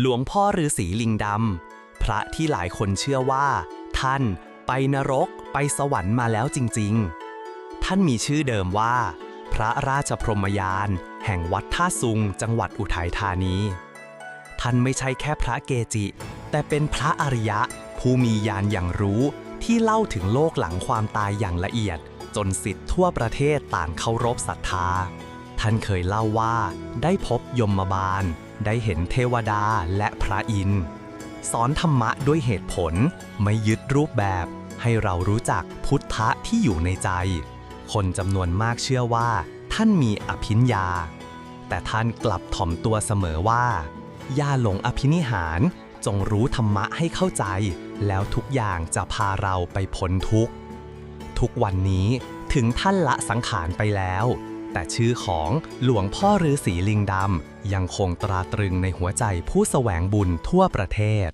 หลวงพ่อฤาษีลิงดำ พระที่หลายคนเชื่อว่า ท่านไปนรกไปสวรรค์มาแล้วจริงๆ ท่านมีชื่อเดิมว่า พระราชพรหมยาน แห่งวัดท่าซุง จังหวัดอุทัยธานี ท่านไม่ใช่แค่พระเกจิ แต่เป็นพระอริยะ ผู้มีญาณอย่างรู้ที่เล่าถึงโลกหลังความตายอย่างละเอียด จนสิทธิ์ทั่วประเทศต่างเคารพศรัทธา ท่านเคยเล่าว่าได้พบยมบาล ได้เห็นเทวดาและพระอินทร์สอนธรรมะด้วยเหตุผลไม่ยึดรูปแบบ ให้เรารู้จักพุทธะที่อยู่ในใจ คนจำนวนมากเชื่อว่า ท่านมีอภิญญา แต่ท่านกลับถ่อมตัวเสมอว่า อย่าหลงอภินิหารจงรู้ธรรมะให้เข้าใจ แล้วทุกอย่างจะพาเราไปพ้นทุกข์ ทุกวันนี้ถึงท่านละสังขารไปแล้ว แต่ชื่อของหลวงพ่อฤาษีลิงดำยังคงตราตรึงในหัวใจผู้แสวงบุญทั่วประเทศ